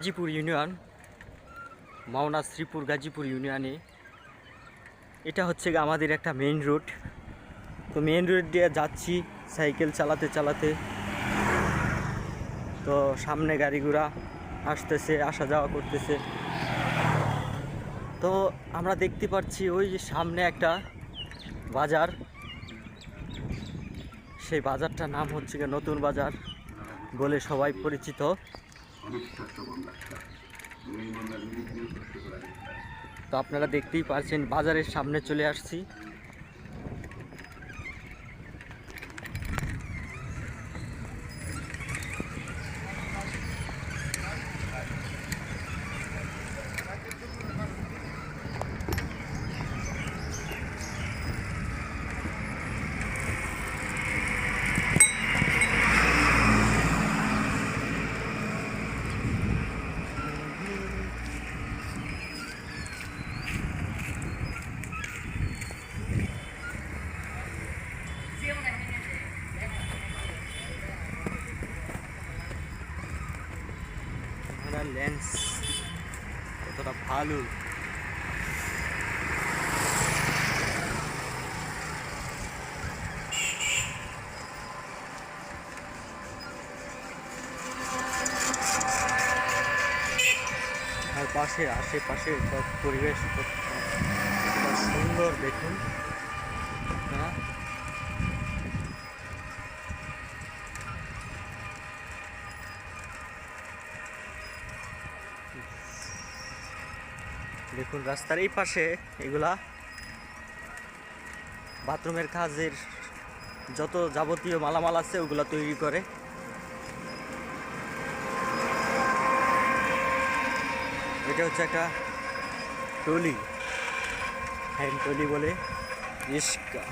Gazipur union, Mawna Sreepur Gazipur ইউনিয়নে। এটা হচ্ছে আমাদের একটা মেইন রোড তো মেইন রোড দিয়ে যাচ্ছি সাইকেল চালাতে চালাতে। তো সামনে গাড়ি ঘোড়া আসতেছে, আসা যাওয়া করতেছে। তো আমরা দেখতে পাচ্ছি ওই যে সামনে একটা বাজার। সেই বাজারটার নাম হচ্ছে নতুন বাজার বলে সবাই পরিচিত। তো আপনারা দেখতেই পারছেন বাজারের সামনে চলে আসছি। ক্যামেরার লেন্স কতটা ভালো। পাশে আশেপাশে পরিবেশ সুন্দর দেখুন। দেখুন, রাস্তার এই পাশে এগুলা বাথরুমের কাজের যত যাবতীয় মালামাল আছে, ওগুলা তৈরি করে। এটা হচ্ছে একটা টলি। হ্যান্ড টলি বলে। রিস্কা